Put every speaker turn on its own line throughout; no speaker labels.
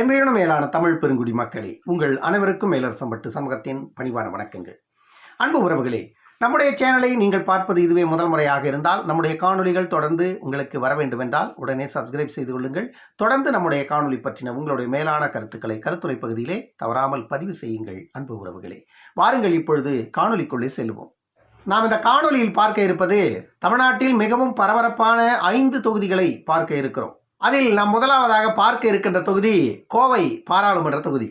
என்றையின மேலான தமிழ் பெருங்குடி மக்களே உங்கள் அனைவருக்கும் மேலரசம்பட்டு சமூகத்தின் பணிவான வணக்கங்கள் அன்பு உறவுகளே நம்முடைய சேனலை நீங்கள் பார்ப்பது இதுவே முதல் முறையாக இருந்தால் நம்முடைய காணொலிகள் தொடர்ந்து உங்களுக்கு வர என்றால் உடனே சப்ஸ்கிரைப் செய்து கொள்ளுங்கள் தொடர்ந்து நம்முடைய காணொலி பற்றின உங்களுடைய மேலான கருத்துக்களை கருத்துரை பகுதியிலே தவறாமல் பதிவு செய்யுங்கள் அன்பு உறவுகளே வாருங்கள் இப்பொழுது காணொலிக்குள்ளே செல்வோம் நாம் இந்த காணொலியில் பார்க்க இருப்பது தமிழ்நாட்டில் மிகவும் பரபரப்பான ஐந்து தொகுதிகளை பார்க்க இருக்கிறோம் அதில் நாம் முதலாவதாக பார்க்க இருக்கின்ற தொகுதி கோவை பாராளுமன்ற தொகுதி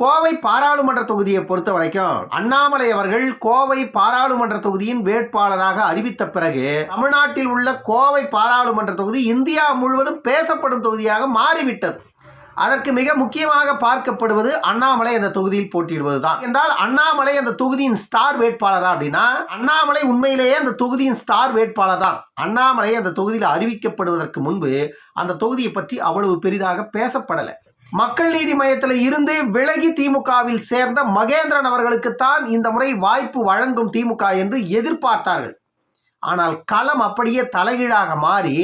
கோவை பாராளுமன்ற தொகுதியை பொறுத்த வரைக்கும் அண்ணாமலை அவர்கள் கோவை பாராளுமன்ற தொகுதியின் வேட்பாளராக அறிவித்த பிறகு தமிழ்நாட்டில் உள்ள கோவை பாராளுமன்ற தொகுதி இந்தியா முழுவதும் பேசப்படும் தொகுதியாக மாறிவிட்டது அதற்கு மிக முக்கியமாக பார்க்கப்படுவது அண்ணாமலை அந்த தொகுதியில் போட்டியிடுவது தான் என்றால் அண்ணாமலை அந்த தொகுதியின் ஸ்டார் வேட்பாளரா அப்படின்னா அண்ணாமலை உண்மையிலேயே அந்த தொகுதியின் ஸ்டார் வேட்பாளர் தான் அண்ணாமலை அந்த தொகுதியில் அறிவிக்கப்படுவதற்கு முன்பு அந்த தொகுதியை பற்றி அவ்வளவு பெரிதாக பேசப்படலை மக்கள் நீதி மையத்தில் இருந்து விலகி திமுகவில் சேர்ந்த மகேந்திரன் அவர்களுக்குத்தான் இந்த முறை வாய்ப்பு வழங்கும் திமுக என்று எதிர்பார்த்தார்கள் ஆனால் களம் அப்படியே தலைகீழாக மாறி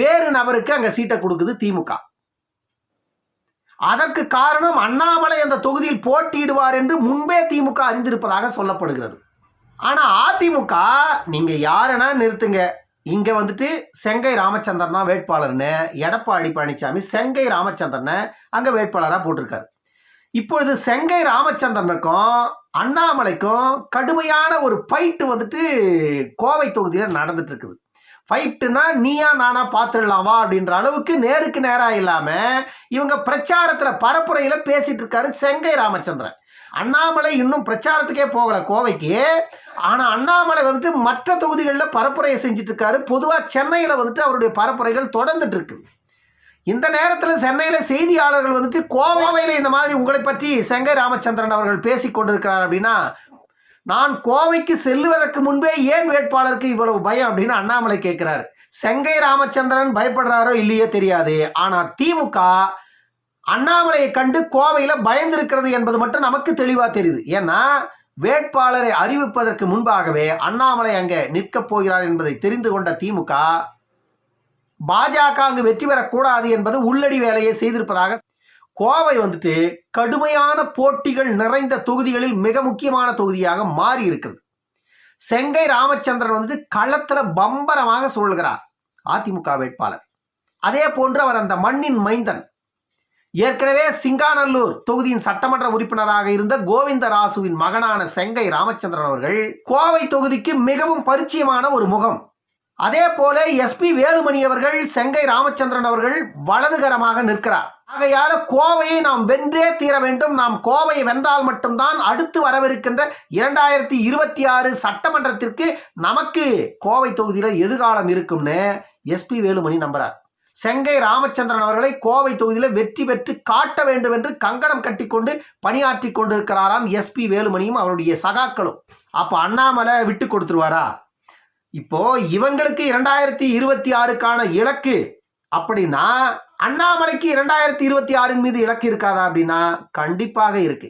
வேறு நபருக்கு அங்கே சீட்டை கொடுக்குது திமுக அதற்கு காரணம் அண்ணாமலை அந்த தொகுதியில் போட்டியிடுவார் என்று முன்பே திமுக அறிந்திருப்பதாக சொல்லப்படுகிறது ஆனால் அதிமுக நீங்கள் யாருன்னா நிறுத்துங்க இங்கே வந்துட்டு செங்கை ராமச்சந்திரன் தான் வேட்பாளர்னு எடப்பாடி பழனிசாமி செங்கை ராமச்சந்திரனை அங்கே வேட்பாளராக போட்டிருக்காரு இப்பொழுது செங்கை ராமச்சந்திரனுக்கும் அண்ணாமலைக்கும் கடுமையான ஒரு பைட்டு வந்துட்டு கோவை தொகுதியில் நடந்துட்டு இருக்குது ஃபைட்டுனா நீயா நானா பார்த்துடலாமா அப்படின்ற அளவுக்கு நேருக்கு நேராக இல்லாமல் இவங்க பிரச்சாரத்தில் பரப்புரையில் பேசிட்டு இருக்காரு செங்கை ராமச்சந்திரன் அண்ணாமலை இன்னும் பிரச்சாரத்துக்கே போகல கோவைக்கு ஆனால் அண்ணாமலை வந்துட்டு மற்ற தொகுதிகளில் பரப்புரையை செஞ்சுட்டு இருக்காரு பொதுவாக சென்னையில் வந்துட்டு அவருடைய பரப்புரைகள் தொடர்ந்துட்டு இருக்குது இந்த நேரத்தில் சென்னையில் செய்தியாளர்கள் வந்துட்டு கோவாவையில் இந்த மாதிரி உங்களை பற்றி செங்கை ராமச்சந்திரன் அவர்கள் பேசி கொண்டிருக்கிறார் அப்படின்னா நான் கோவைக்கு செல்லுவதற்கு முன்பே ஏன் வேட்பாளருக்கு இவ்வளவு பயம் அப்படின்னு அண்ணாமலை கேட்கிறாரு செங்கை ராமச்சந்திரன் பயப்படுறாரோ இல்லையோ தெரியாது ஆனா திமுக அண்ணாமலையை கண்டு கோவையில பயந்திருக்கிறது என்பது மட்டும் நமக்கு தெளிவா தெரியுது ஏன்னா வேட்பாளரை அறிவிப்பதற்கு முன்பாகவே அண்ணாமலை அங்கே நிற்கப் போகிறார் என்பதை தெரிந்து கொண்ட திமுக பாஜக அங்கு வெற்றி பெறக்கூடாது என்பது உள்ளடி வேலையை செய்திருப்பதாக கோவை வந்துட்டு கடுமையான போட்டிகள் நிறைந்த தொகுதிகளில் மிக முக்கியமான தொகுதியாக மாறி இருக்கிறது செங்கை ராமச்சந்திரன் வந்துட்டு களத்துல பம்பரமாக சொல்கிறார் அதிமுக வேட்பாளர் அதே போன்று அவர் அந்த மண்ணின் மைந்தன் ஏற்கனவே சிங்காநல்லூர் தொகுதியின் சட்டமன்ற உறுப்பினராக இருந்த கோவிந்தராசுவின் மகனான செங்கை ராமச்சந்திரன் அவர்கள் கோவை தொகுதிக்கு மிகவும் பரிச்சயமான ஒரு முகம் அதே போல எஸ்பி வேலுமணி அவர்கள் செங்கை ராமச்சந்திரன் அவர்கள் வலதுகரமாக நிற்கிறார் ஆகையால கோவையை நாம் வென்றே தீர வேண்டும் நாம் கோவையை வென்றால் மட்டும்தான் அடுத்து வரவிருக்கின்ற இரண்டாயிரத்தி இருபத்தி ஆறு சட்டமன்றத்திற்கு நமக்கு கோவை தொகுதியில் எதிர்காலம் இருக்கும்னு எஸ்பி வேலுமணி நம்புறார் செங்கை ராமச்சந்திரன் அவர்களை கோவை தொகுதியில் வெற்றி பெற்று காட்ட வேண்டும் என்று கங்கணம் கட்டிக்கொண்டு பணியாற்றி கொண்டிருக்கிறாராம் எஸ்பி வேலுமணியும் அவருடைய சகாக்களும் அப்போ அண்ணாமலை விட்டு கொடுத்துருவாரா இப்போ இவங்களுக்கு இரண்டாயிரத்தி இருபத்தி ஆறுக்கான இலக்கு அப்படின்னா அண்ணாமலைக்கு இரண்டாயிரத்தி இருபத்தி ஆறின் மீது இலக்கு இருக்காதா அப்படின்னா கண்டிப்பாக இருக்கு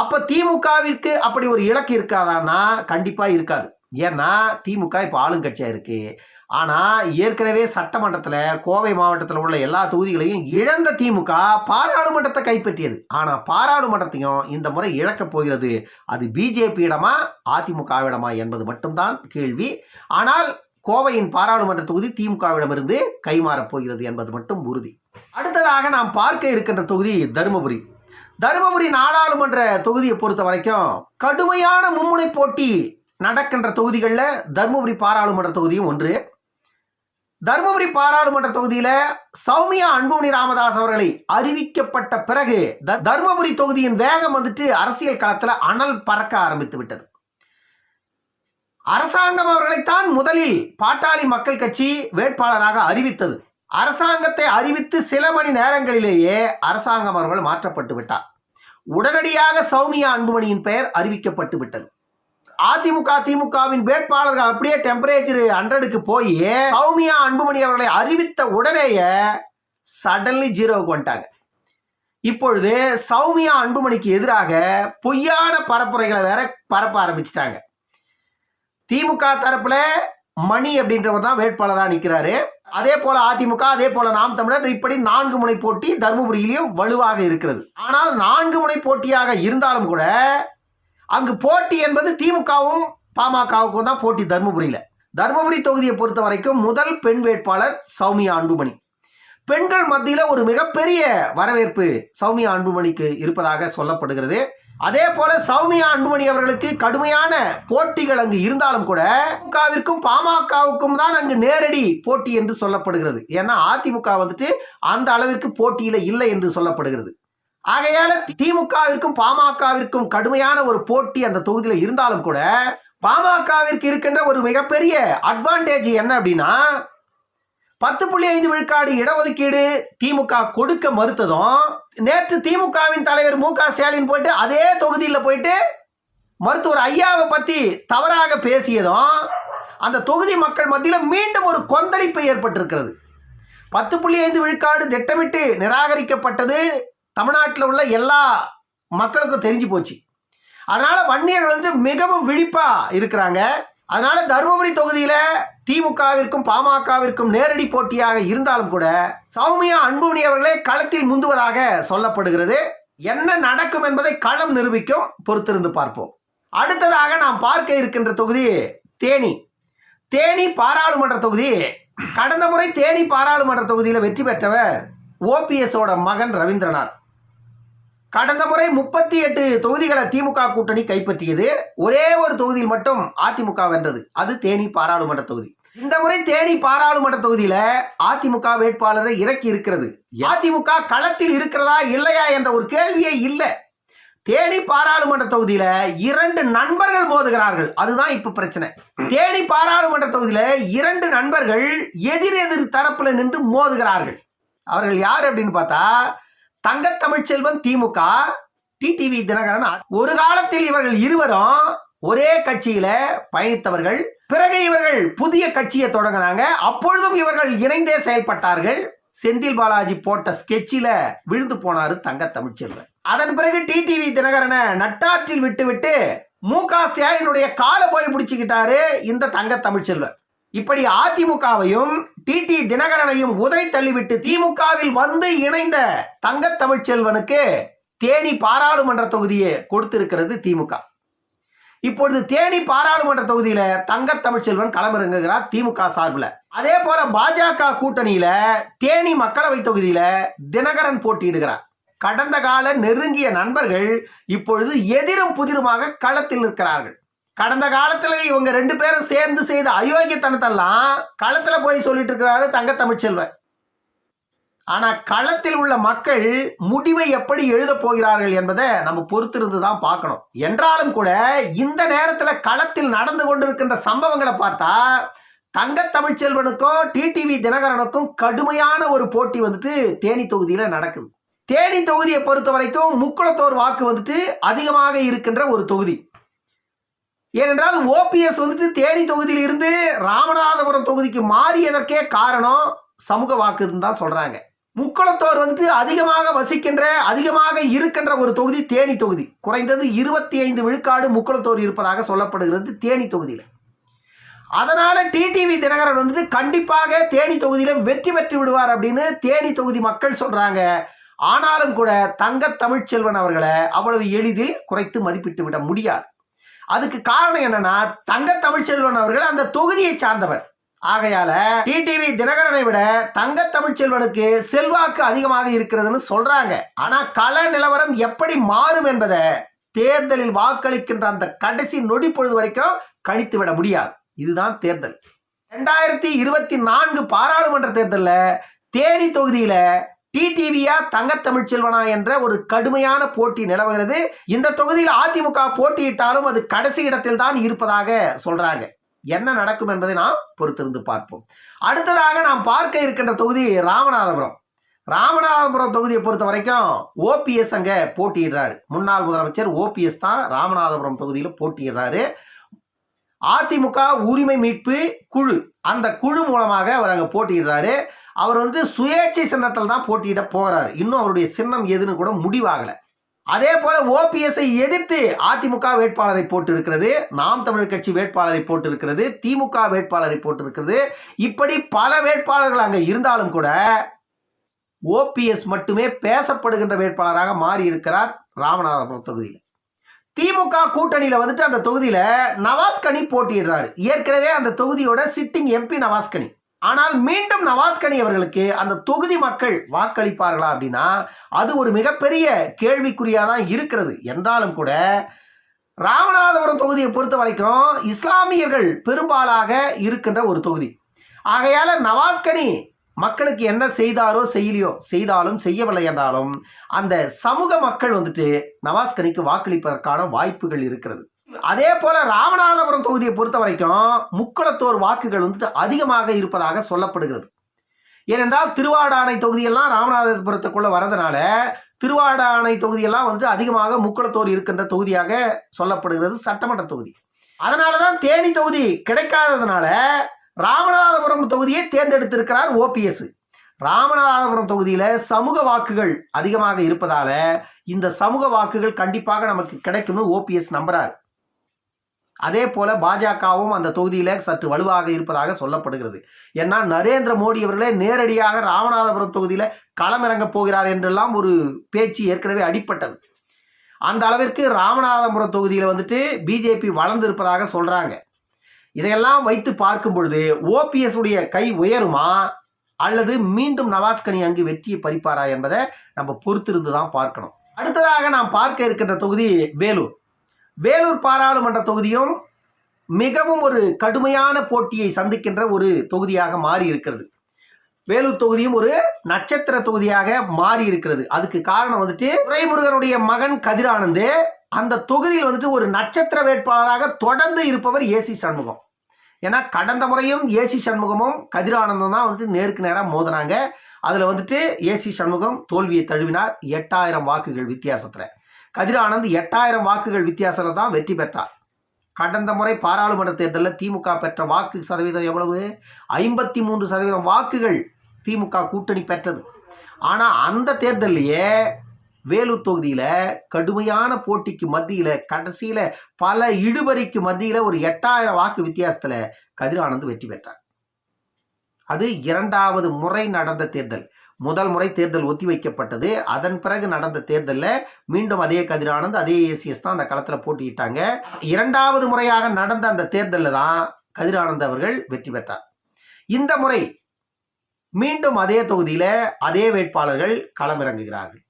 அப்ப திமுகவிற்கு அப்படி ஒரு இலக்கு இருக்காதான்னா கண்டிப்பா இருக்காது ஏன்னா திமுக இப்போ ஆளுங்கட்சியா இருக்கு ஆனா ஏற்கனவே சட்டமன்றத்துல கோவை மாவட்டத்தில் உள்ள எல்லா தொகுதிகளையும் இழந்த திமுக பாராளுமன்றத்தை கைப்பற்றியது ஆனா பாராளுமன்றத்தையும் இந்த முறை இழக்கப் போகிறது அது பிஜேபியிடமா அதிமுகவிடமா என்பது மட்டும்தான் கேள்வி ஆனால் கோவையின் பாராளுமன்ற தொகுதி திமுகவிடமிருந்து கைமாறப் போகிறது என்பது மட்டும் உறுதி அடுத்ததாக நாம் பார்க்க இருக்கின்ற தொகுதி தருமபுரி தருமபுரி நாடாளுமன்ற தொகுதியை பொறுத்த வரைக்கும் கடுமையான மும்முனை போட்டி நடக்கின்ற தொகுதிகளில் தருமபுரி பாராளுமன்ற தொகுதியும் ஒன்று தருமபுரி பாராளுமன்ற தொகுதியில் சௌமியா அன்புமணி ராமதாஸ் அவர்களை அறிவிக்கப்பட்ட பிறகு தருமபுரி தொகுதியின் வேகம் வந்துட்டு அரசியல் களத்தில் அனல் பறக்க ஆரம்பித்து விட்டது அரசாங்கம் அவர்களைத்தான் முதலில் பாட்டாளி மக்கள் கட்சி வேட்பாளராக அறிவித்தது அரசாங்கத்தை அறிவித்து சில மணி நேரங்களிலேயே அரசாங்கம் அவர்கள் மாற்றப்பட்டு விட்டார் உடனடியாக சௌமியா அன்புமணியின் பெயர் அறிவிக்கப்பட்டு விட்டது அதிமுக திமுகவின் வேட்பாளர்கள் அப்படியே டெம்பரேச்சர் ஹண்ட்ரடுக்கு போய் சௌமியா அன்புமணி அவர்களை அறிவித்த உடனேயே சடன்லி ஜீரோவுக்கு வந்துட்டாங்க இப்பொழுது சௌமியா அன்புமணிக்கு எதிராக பொய்யான பரப்புரைகளை வேற பரப்ப ஆரம்பிச்சிட்டாங்க திமுக தரப்புல மணி அப்படின்றவர் தான் வேட்பாளராக நிற்கிறாரு அதே போல அதிமுக அதே போல நாம் தமிழர் இப்படி நான்கு முனை போட்டி தருமபுரியிலையும் வலுவாக இருக்கிறது ஆனால் நான்கு முனை போட்டியாக இருந்தாலும் கூட அங்கு போட்டி என்பது திமுகவும் பாமகவுக்கும் தான் போட்டி தருமபுரியில் தருமபுரி தொகுதியை பொறுத்த வரைக்கும் முதல் பெண் வேட்பாளர் சௌமியா அன்புமணி பெண்கள் மத்தியில் ஒரு மிகப்பெரிய வரவேற்பு சௌமியா அன்புமணிக்கு இருப்பதாக சொல்லப்படுகிறது அதே போல சௌமியா அன்புமணி அவர்களுக்கு கடுமையான போட்டிகள் அங்கு இருந்தாலும் கூட திமுகவிற்கும் பாமகவுக்கும் தான் அங்கு நேரடி போட்டி என்று சொல்லப்படுகிறது ஏன்னா அதிமுக வந்துட்டு அந்த அளவிற்கு போட்டியில இல்லை என்று சொல்லப்படுகிறது ஆகையால திமுகவிற்கும் பாமகவிற்கும் கடுமையான ஒரு போட்டி அந்த தொகுதியில இருந்தாலும் கூட பாமகவிற்கு இருக்கின்ற ஒரு மிகப்பெரிய அட்வான்டேஜ் என்ன அப்படின்னா பத்து புள்ளி ஐந்து விழுக்காடு இடஒதுக்கீடு திமுக கொடுக்க மறுத்ததும் நேற்று திமுகவின் தலைவர் மு க ஸ்டாலின் போயிட்டு அதே தொகுதியில் போயிட்டு மருத்துவர் ஐயாவை பற்றி தவறாக பேசியதும் அந்த தொகுதி மக்கள் மத்தியில் மீண்டும் ஒரு கொந்தளிப்பு ஏற்பட்டிருக்கிறது பத்து புள்ளி ஐந்து விழுக்காடு திட்டமிட்டு நிராகரிக்கப்பட்டது தமிழ்நாட்டில் உள்ள எல்லா மக்களுக்கும் தெரிஞ்சு போச்சு அதனால் வன்னியர்கள் வந்து மிகவும் விழிப்பாக இருக்கிறாங்க அதனால தருமபுரி தொகுதியில திமுகவிற்கும் பாமகவிற்கும் நேரடி போட்டியாக இருந்தாலும் கூட சௌமியா அன்புமணி அவர்களே களத்தில் முந்துவதாக சொல்லப்படுகிறது என்ன நடக்கும் என்பதை களம் நிரூபிக்கும் பொறுத்திருந்து பார்ப்போம் அடுத்ததாக நாம் பார்க்க இருக்கின்ற தொகுதி தேனி தேனி பாராளுமன்ற தொகுதி கடந்த முறை தேனி பாராளுமன்ற தொகுதியில் வெற்றி பெற்றவர் ஓபிஎஸோட மகன் ரவீந்திரநாத் கடந்த முறை முப்பத்தி எட்டு தொகுதிகளை திமுக கூட்டணி கைப்பற்றியது ஒரே ஒரு தொகுதியில் மட்டும் அதிமுக வென்றது அது தேனி பாராளுமன்ற தொகுதி இந்த முறை தேனி பாராளுமன்ற தொகுதியில அதிமுக வேட்பாளரை இறக்கி இருக்கிறது அதிமுக களத்தில் இருக்கிறதா இல்லையா என்ற ஒரு கேள்வியே இல்லை தேனி பாராளுமன்ற தொகுதியில இரண்டு நண்பர்கள் மோதுகிறார்கள் அதுதான் இப்ப பிரச்சனை தேனி பாராளுமன்ற தொகுதியில இரண்டு நண்பர்கள் எதிரெதிர் தரப்புல நின்று மோதுகிறார்கள் அவர்கள் யார் அப்படின்னு பார்த்தா தங்க தமிழ்ச்செல்வன் திமுக டிடிவி தினகரன் ஒரு காலத்தில் இவர்கள் இருவரும் ஒரே கட்சியில பயணித்தவர்கள் பிறகு இவர்கள் புதிய கட்சியை தொடங்கினாங்க அப்பொழுதும் இவர்கள் இணைந்தே செயல்பட்டார்கள் செந்தில் பாலாஜி போட்ட ஸ்கெட்சில விழுந்து போனாரு தங்க தமிழ்ச்செல்வன் அதன் பிறகு டிடிவி தினகரனை நட்டாற்றில் விட்டுவிட்டு மு க ஸ்டாலினுடைய காலை போய் பிடிச்சுக்கிட்டாரு இந்த தங்க தமிழ்ச்செல்வன் இப்படி அதிமுகவையும் டிடி தினகரனையும் உதை தள்ளிவிட்டு திமுகவில் வந்து இணைந்த தங்க தமிழ்ச்செல்வனுக்கு தேனி பாராளுமன்ற தொகுதியை கொடுத்திருக்கிறது திமுக இப்பொழுது தேனி பாராளுமன்ற தொகுதியில தங்க தமிழ்ச்செல்வன் களமிறங்குகிறார் திமுக சார்பில் அதே போல பாஜக கூட்டணியில தேனி மக்களவை தொகுதியில தினகரன் போட்டியிடுகிறார் கடந்த கால நெருங்கிய நண்பர்கள் இப்பொழுது எதிரும் புதிருமாக களத்தில் இருக்கிறார்கள் கடந்த காலத்தில் இவங்க ரெண்டு பேரும் சேர்ந்து செய்த அயோக்கியத்தனத்தெல்லாம் களத்தில் போய் சொல்லிட்டு இருக்கிறாரு தங்க தமிழ்ச்செல்வன் ஆனால் களத்தில் உள்ள மக்கள் முடிவை எப்படி எழுதப் போகிறார்கள் என்பதை நம்ம பொறுத்திருந்து தான் பார்க்கணும் என்றாலும் கூட இந்த நேரத்தில் களத்தில் நடந்து கொண்டிருக்கின்ற சம்பவங்களை பார்த்தா தங்க தமிழ்ச்செல்வனுக்கும் டிடிவி தினகரனுக்கும் கடுமையான ஒரு போட்டி வந்துட்டு தேனி தொகுதியில் நடக்குது தேனி தொகுதியை பொறுத்த வரைக்கும் முக்குளத்தோர் வாக்கு வந்துட்டு அதிகமாக இருக்கின்ற ஒரு தொகுதி ஏனென்றால் ஓபிஎஸ் வந்துட்டு தேனி தொகுதியில் இருந்து ராமநாதபுரம் தொகுதிக்கு மாறியதற்கே காரணம் சமூக வாக்குன்னு தான் சொல்றாங்க முக்குளத்தோர் வந்துட்டு அதிகமாக வசிக்கின்ற அதிகமாக இருக்கின்ற ஒரு தொகுதி தேனி தொகுதி குறைந்தது இருபத்தி ஐந்து விழுக்காடு முக்குளத்தோர் இருப்பதாக சொல்லப்படுகிறது தேனி தொகுதியில் அதனால டிடிவி தினகரன் வந்துட்டு கண்டிப்பாக தேனி தொகுதியில் வெற்றி பெற்று விடுவார் அப்படின்னு தேனி தொகுதி மக்கள் சொல்றாங்க ஆனாலும் கூட தங்க தமிழ்ச்செல்வன் அவர்களை அவ்வளவு எளிதில் குறைத்து மதிப்பிட்டு விட முடியாது அதுக்கு காரணம் என்னன்னா தங்க தமிழ்ச்செல்வன் அவர்கள் அந்த தொகுதியை சார்ந்தவர் ஆகையால டிடிவி e தினகரனை விட தங்க தமிழ்ச்செல்வனுக்கு செல்வாக்கு அதிகமாக இருக்கிறதுன்னு சொல்றாங்க ஆனா கள நிலவரம் எப்படி மாறும் என்பதை தேர்தலில் வாக்களிக்கின்ற அந்த கடைசி நொடி பொழுது வரைக்கும் கணித்து விட முடியாது இதுதான் தேர்தல் ரெண்டாயிரத்தி இருபத்தி நான்கு பாராளுமன்ற தேர்தலில் தேனி தொகுதியில டிடிவியா தங்கத்தமிழ் செல்வனா என்ற ஒரு கடுமையான போட்டி நிலவுகிறது இந்த தொகுதியில் அதிமுக போட்டியிட்டாலும் அது கடைசி இடத்தில் தான் இருப்பதாக சொல்றாங்க என்ன நடக்கும் என்பதை நாம் பொறுத்திருந்து பார்ப்போம் அடுத்ததாக நாம் பார்க்க இருக்கின்ற தொகுதி ராமநாதபுரம் ராமநாதபுரம் தொகுதியை பொறுத்த வரைக்கும் ஓபிஎஸ் அங்கே போட்டியிடுறாரு முன்னாள் முதலமைச்சர் ஓபிஎஸ் தான் ராமநாதபுரம் தொகுதியில் போட்டியிடுறாரு அதிமுக உரிமை மீட்பு குழு அந்த குழு மூலமாக அவர் அங்கே போட்டியிடுறாரு அவர் வந்து சுயேட்சை சின்னத்தில் தான் போட்டியிட போகிறார் இன்னும் அவருடைய சின்னம் எதுன்னு கூட முடிவாகலை அதே போல ஓபிஎஸ்ஐ எதிர்த்து அதிமுக வேட்பாளரை போட்டிருக்கிறது நாம் தமிழர் கட்சி வேட்பாளரை போட்டிருக்கிறது திமுக வேட்பாளரை போட்டிருக்கிறது இப்படி பல வேட்பாளர்கள் அங்கே இருந்தாலும் கூட ஓபிஎஸ் மட்டுமே பேசப்படுகின்ற வேட்பாளராக மாறி இருக்கிறார் ராமநாதபுரம் தொகுதியில் திமுக கூட்டணியில் வந்துட்டு அந்த தொகுதியில் நவாஸ்கனி போட்டியிடுறாரு ஏற்கனவே அந்த தொகுதியோட சிட்டிங் எம்பி நவாஸ்கனி ஆனால் மீண்டும் நவாஸ் கனி அவர்களுக்கு அந்த தொகுதி மக்கள் வாக்களிப்பார்களா அப்படின்னா அது ஒரு மிகப்பெரிய கேள்விக்குறியாக தான் இருக்கிறது என்றாலும் கூட ராமநாதபுரம் தொகுதியை பொறுத்த வரைக்கும் இஸ்லாமியர்கள் பெரும்பாலாக இருக்கின்ற ஒரு தொகுதி ஆகையால் நவாஸ் கனி மக்களுக்கு என்ன செய்தாரோ செய்யலையோ செய்தாலும் செய்யவில்லை என்றாலும் அந்த சமூக மக்கள் வந்துட்டு நவாஸ் கனிக்கு வாக்களிப்பதற்கான வாய்ப்புகள் இருக்கிறது அதே போல ராமநாதபுரம் தொகுதியை பொறுத்த வரைக்கும் முக்குளத்தோர் வாக்குகள் வந்துட்டு அதிகமாக இருப்பதாக சொல்லப்படுகிறது ஏனென்றால் திருவாடானை தொகுதியெல்லாம் ராமநாதபுரத்துக்குள்ள வரதுனால திருவாடானை தொகுதியெல்லாம் வந்து அதிகமாக முக்குளத்தோர் இருக்கின்ற தொகுதியாக சொல்லப்படுகிறது சட்டமன்ற தொகுதி அதனால தான் தேனி தொகுதி கிடைக்காததுனால ராமநாதபுரம் தொகுதியை தேர்ந்தெடுத்திருக்கிறார் ஓபிஎஸ் ராமநாதபுரம் தொகுதியில சமூக வாக்குகள் அதிகமாக இருப்பதால இந்த சமூக வாக்குகள் கண்டிப்பாக நமக்கு கிடைக்கும்னு ஓபிஎஸ் நம்புறாரு அதே போல பாஜகவும் அந்த தொகுதியில் சற்று வலுவாக இருப்பதாக சொல்லப்படுகிறது ஏன்னா நரேந்திர மோடி அவர்களே நேரடியாக ராமநாதபுரம் தொகுதியில் களமிறங்க போகிறார் என்றெல்லாம் ஒரு பேச்சு ஏற்கனவே அடிப்பட்டது அந்த அளவிற்கு ராமநாதபுரம் தொகுதியில் வந்துட்டு பிஜேபி வளர்ந்து இருப்பதாக சொல்கிறாங்க இதையெல்லாம் வைத்து பார்க்கும் பொழுது ஓபிஎஸ் உடைய கை உயருமா அல்லது மீண்டும் நவாஸ்கனி அங்கு வெற்றியை பறிப்பாரா என்பதை நம்ம பொறுத்திருந்து தான் பார்க்கணும் அடுத்ததாக நாம் பார்க்க இருக்கின்ற தொகுதி வேலூர் வேலூர் பாராளுமன்ற தொகுதியும் மிகவும் ஒரு கடுமையான போட்டியை சந்திக்கின்ற ஒரு தொகுதியாக மாறி இருக்கிறது வேலூர் தொகுதியும் ஒரு நட்சத்திர தொகுதியாக மாறி இருக்கிறது அதுக்கு காரணம் வந்துட்டு துரைமுருகனுடைய மகன் கதிரானந்து அந்த தொகுதியில் வந்துட்டு ஒரு நட்சத்திர வேட்பாளராக தொடர்ந்து இருப்பவர் ஏசி சண்முகம் ஏன்னா கடந்த முறையும் ஏசி சண்முகமும் கதிரானந்தம் தான் வந்துட்டு நேருக்கு நேராக மோதினாங்க அதில் வந்துட்டு ஏசி சண்முகம் தோல்வியை தழுவினார் எட்டாயிரம் வாக்குகள் வித்தியாசத்தில் கதிரானந்த் எட்டாயிரம் வாக்குகள் வித்தியாசத்தில் தான் வெற்றி பெற்றார் கடந்த முறை பாராளுமன்ற தேர்தலில் திமுக பெற்ற வாக்கு சதவீதம் எவ்வளவு ஐம்பத்தி மூன்று சதவீதம் வாக்குகள் திமுக கூட்டணி பெற்றது ஆனால் அந்த தேர்தலையே வேலூர் தொகுதியில் கடுமையான போட்டிக்கு மத்தியில் கடைசியில் பல இடுபறிக்கு மத்தியில் ஒரு எட்டாயிரம் வாக்கு வித்தியாசத்தில் கதிரானந்த் வெற்றி பெற்றார் அது இரண்டாவது முறை நடந்த தேர்தல் முதல் முறை தேர்தல் ஒத்திவைக்கப்பட்டது அதன் பிறகு நடந்த தேர்தலில் மீண்டும் அதே கதிரானந்த் அதே ஏசிஎஸ் தான் அந்த களத்தில் போட்டியிட்டாங்க இரண்டாவது முறையாக நடந்த அந்த தேர்தலில் தான் கதிரானந்த் அவர்கள் வெற்றி பெற்றார் இந்த முறை மீண்டும் அதே தொகுதியில் அதே வேட்பாளர்கள் களமிறங்குகிறார்கள்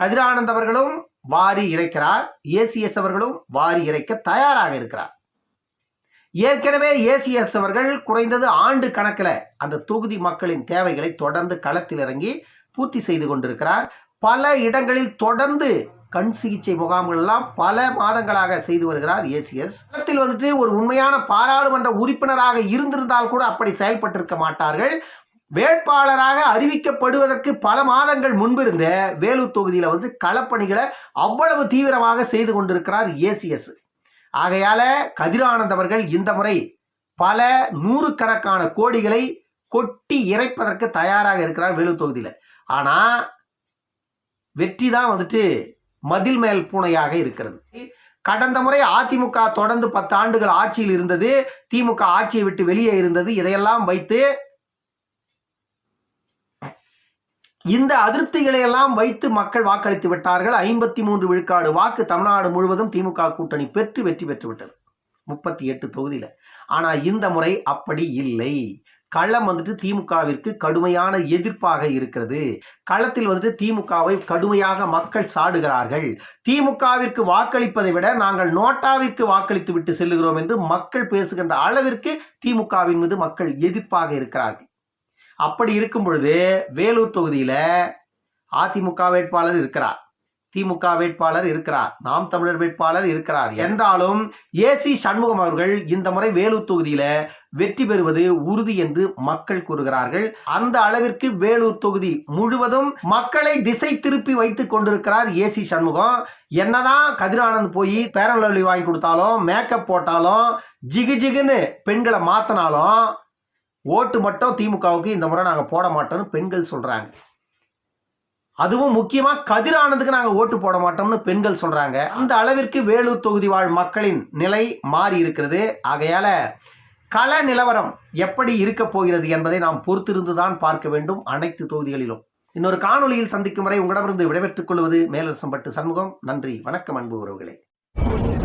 கதிரானந்த் அவர்களும் வாரி இறைக்கிறார் ஏசிஎஸ் அவர்களும் வாரி இறைக்க தயாராக இருக்கிறார் ஏற்கனவே ஏசிஎஸ் அவர்கள் குறைந்தது ஆண்டு கணக்கில் அந்த தொகுதி மக்களின் தேவைகளை தொடர்ந்து களத்தில் இறங்கி பூர்த்தி செய்து கொண்டிருக்கிறார் பல இடங்களில் தொடர்ந்து கண் சிகிச்சை முகாம்கள் எல்லாம் பல மாதங்களாக செய்து வருகிறார் ஏசிஎஸ் களத்தில் வந்துட்டு ஒரு உண்மையான பாராளுமன்ற உறுப்பினராக இருந்திருந்தால் கூட அப்படி செயல்பட்டிருக்க மாட்டார்கள் வேட்பாளராக அறிவிக்கப்படுவதற்கு பல மாதங்கள் முன்பிருந்த வேலூர் தொகுதியில் வந்து களப்பணிகளை அவ்வளவு தீவிரமாக செய்து கொண்டிருக்கிறார் ஏசிஎஸ் ஆகையால கதிரானந்தவர்கள் இந்த முறை பல நூறுக்கணக்கான கோடிகளை கொட்டி இறைப்பதற்கு தயாராக இருக்கிறார் வேலூர் தொகுதியில் ஆனால் வெற்றி தான் வந்துட்டு மதில் மேல் பூனையாக இருக்கிறது கடந்த முறை அதிமுக தொடர்ந்து பத்து ஆண்டுகள் ஆட்சியில் இருந்தது திமுக ஆட்சியை விட்டு வெளியே இருந்தது இதையெல்லாம் வைத்து இந்த அதிருப்திகளை எல்லாம் வைத்து மக்கள் வாக்களித்து விட்டார்கள் ஐம்பத்தி மூன்று விழுக்காடு வாக்கு தமிழ்நாடு முழுவதும் திமுக கூட்டணி பெற்று வெற்றி பெற்று விட்டது முப்பத்தி எட்டு தொகுதியில் ஆனால் இந்த முறை அப்படி இல்லை களம் வந்துட்டு திமுகவிற்கு கடுமையான எதிர்ப்பாக இருக்கிறது களத்தில் வந்துட்டு திமுகவை கடுமையாக மக்கள் சாடுகிறார்கள் திமுகவிற்கு வாக்களிப்பதை விட நாங்கள் நோட்டாவிற்கு வாக்களித்து விட்டு செல்லுகிறோம் என்று மக்கள் பேசுகின்ற அளவிற்கு திமுகவின் மீது மக்கள் எதிர்ப்பாக இருக்கிறார்கள் அப்படி இருக்கும் பொழுது வேலூர் தொகுதியில் அதிமுக வேட்பாளர் இருக்கிறார் திமுக வேட்பாளர் இருக்கிறார் நாம் தமிழர் வேட்பாளர் இருக்கிறார் என்றாலும் ஏசி சண்முகம் அவர்கள் இந்த முறை வேலூர் தொகுதியில வெற்றி பெறுவது உறுதி என்று மக்கள் கூறுகிறார்கள் அந்த அளவிற்கு வேலூர் தொகுதி முழுவதும் மக்களை திசை திருப்பி வைத்துக் கொண்டிருக்கிறார் ஏசி சண்முகம் என்னதான் கதிரானந்த் போய் பேரலி வாங்கி கொடுத்தாலும் மேக்கப் போட்டாலும் ஜிகு ஜிகுன்னு பெண்களை மாத்தினாலும் ஓட்டு மட்டும் திமுகவுக்கு இந்த முறை நாங்கள் போட மாட்டோம்னு பெண்கள் சொல்கிறாங்க அதுவும் முக்கியமாக கதிரானதுக்கு நாங்கள் ஓட்டு போட மாட்டோம்னு பெண்கள் சொல்கிறாங்க அந்த அளவிற்கு வேலூர் தொகுதி வாழ் மக்களின் நிலை மாறி இருக்கிறது ஆகையால் கள நிலவரம் எப்படி இருக்க போகிறது என்பதை நாம் பொறுத்திருந்து தான் பார்க்க வேண்டும் அனைத்து தொகுதிகளிலும் இன்னொரு காணொலியில் சந்திக்கும் வரை உங்களிடமிருந்து விடைபெற்றுக் கொள்வது மேலரசம்பட்டு சண்முகம் நன்றி வணக்கம் அன்பு உறவுகளே